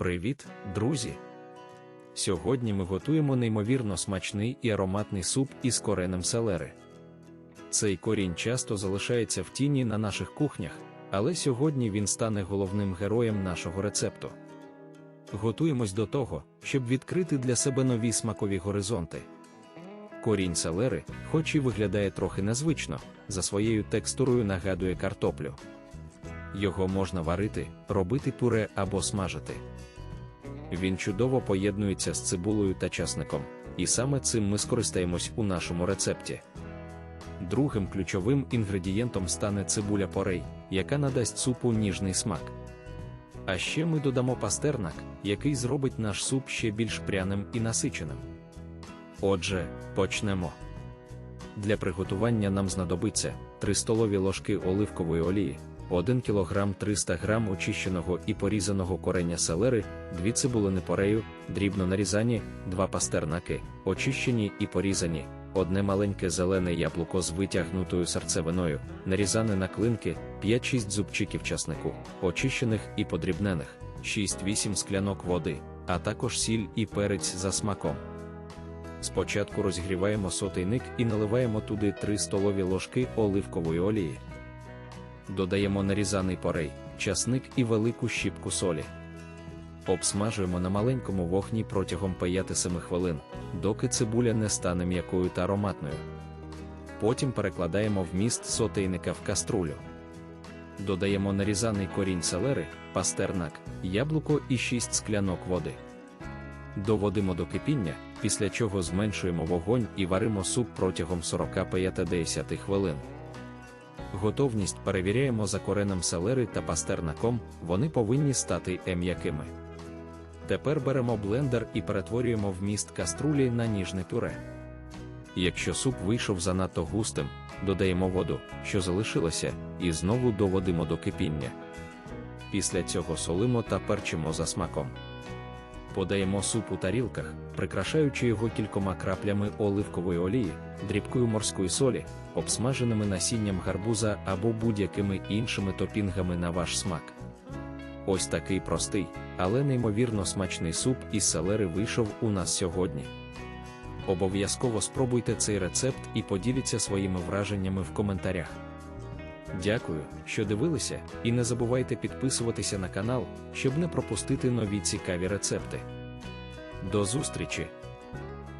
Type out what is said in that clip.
Привіт, друзі! Сьогодні ми готуємо неймовірно смачний і ароматний суп із коренем селери. Цей корінь часто залишається в тіні на наших кухнях, але сьогодні він стане головним героєм нашого рецепту. Готуємось до того, щоб відкрити для себе нові смакові горизонти. Корінь селери, хоч і виглядає трохи незвично, за своєю текстурою нагадує картоплю. Його можна варити, робити пюре або смажити. Він чудово поєднується з цибулею та часником, і саме цим ми скористаємось у нашому рецепті. Другим ключовим інгредієнтом стане цибуля порей, яка надасть супу ніжний смак. А ще ми додамо пастернак, який зробить наш суп ще більш пряним і насиченим. Отже, почнемо. Для приготування нам знадобиться 3 столові ложки оливкової олії, 1 кг 300 г очищеного і порізаного кореня селери, 2 цибулини порею, дрібно нарізані, 2 пастернаки, очищені і порізані, одне маленьке зелене яблуко з витягнутою серцевиною, нарізане на клинки, 5-6 зубчиків часнику, очищених і подрібнених, 6-8 склянок води, а також сіль і перець за смаком. Спочатку розігріваємо сотейник і наливаємо туди 3 столові ложки оливкової олії. Додаємо нарізаний порей, часник і велику щіпку солі. Обсмажуємо на маленькому вогні протягом 5-7 хвилин, доки цибуля не стане м'якою та ароматною. Потім перекладаємо вміст сотейника в каструлю. Додаємо нарізаний корінь селери, пастернак, яблуко і 6 склянок води. Доводимо до кипіння, після чого зменшуємо вогонь і варимо суп протягом 45-10 хвилин. Готовність перевіряємо за коренем селери та пастернаком, вони повинні стати м'якими. Тепер беремо блендер і перетворюємо вміст каструлі на ніжне пюре. Якщо суп вийшов занадто густим, додаємо воду, що залишилося, і знову доводимо до кипіння. Після цього солимо та перчимо за смаком. Подаємо суп у тарілках, прикрашаючи його кількома краплями оливкової олії, дрібкою морської солі, обсмаженими насінням гарбуза або будь-якими іншими топінгами на ваш смак. Ось такий простий, але неймовірно смачний суп із селери вийшов у нас сьогодні. Обов'язково спробуйте цей рецепт і поділіться своїми враженнями в коментарях. Дякую, що дивилися, і не забувайте підписуватися на канал, щоб не пропустити нові цікаві рецепти. До зустрічі!